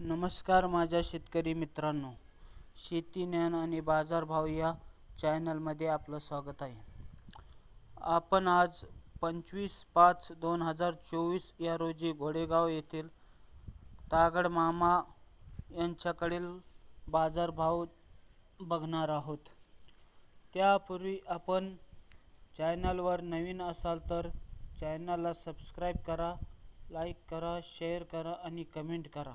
नमस्कार माझ्या शेतकरी मित्रांनो. शेती ज्ञान आणि बाजारभाव या चॅनलमध्ये आपलं स्वागत आहे. आपण आज पंचवीस पाच दोन हजार चोवीस या रोजी घोडेगाव येथील तागड मामा यांच्याकडील बाजारभाव बघणार आहोत. त्यापूर्वी आपण चॅनलवर नवीन असाल तर चॅनलला सबस्क्राईब करा लाईक करा शेअर करा आणि कमेंट करा.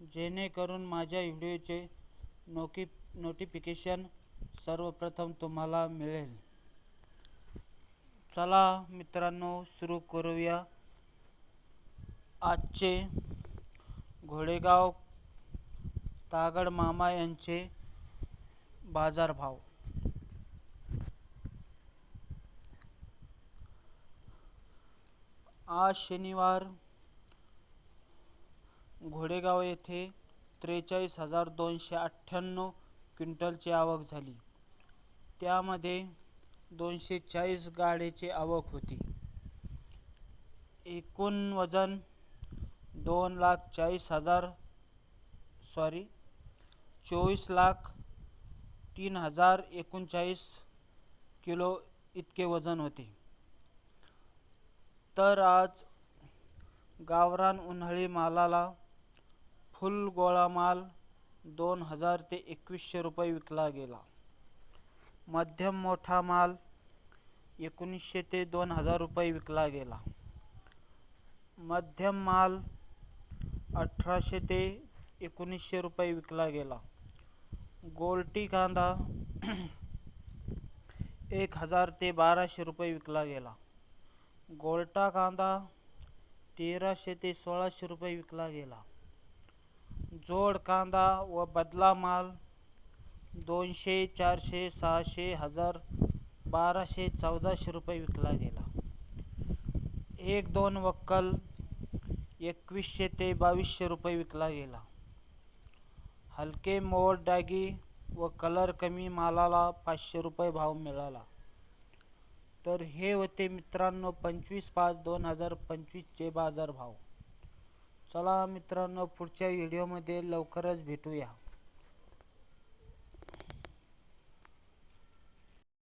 जेणेकरून माझ्या व्हिडिओचे नोकी नोटिफिकेशन सर्वप्रथम तुम्हाला मिळेल. चला मित्रांनो सुरू करूया. आजचे घोडेगाव तागड मामा यांचे बाजारभाव. आज शनिवार घोडेगाव येथे त्रेचाळीस हजार दोनशे अठ्ठ्याण्णव क्विंटलची आवक झाली. त्यामध्ये दोनशे चाळीस गाड्याची आवक होती. एकूण वजन दोन लाख चाळीस हजार सॉरी चोवीस लाख तीन हजार एकोणचाळीस किलो इतके वजन होते. तर आज गावरान उन्हाळी मालाला फुल गोळा माल दोन हजार ते एकवीसशे रुपये विकला गेला. मध्यम मोठा माल एकोणीसशे ते दोन हजार रुपये विकला गेला. मध्यम माल अठराशे ते एकोणीसशे रुपये विकला गेला. गोल्टी कांदा एक हजार ते बाराशे रुपये विकला गेला. गोल्टा कांदा तेराशे ते सोळाशे रुपये विकला गेला. जोड कांदा व बदला माल दोनशे चारशे सहाशे हजार बाराशे चौदाशे रुपये विकला गेला. एक दोन वक्कल एकवीसशे ते बावीसशे रुपये विकला गेला. हलके मोड डागी व कलर कमी मालाला पाचशे रुपये भाव मिळाला. तर हे होते मित्रांनो पंचवीस पाच दोन हजार पंचवीसचे बाजारभाव चला मित्रांनो पुढच्या व्हिडिओमध्ये लवकरच भेटूया.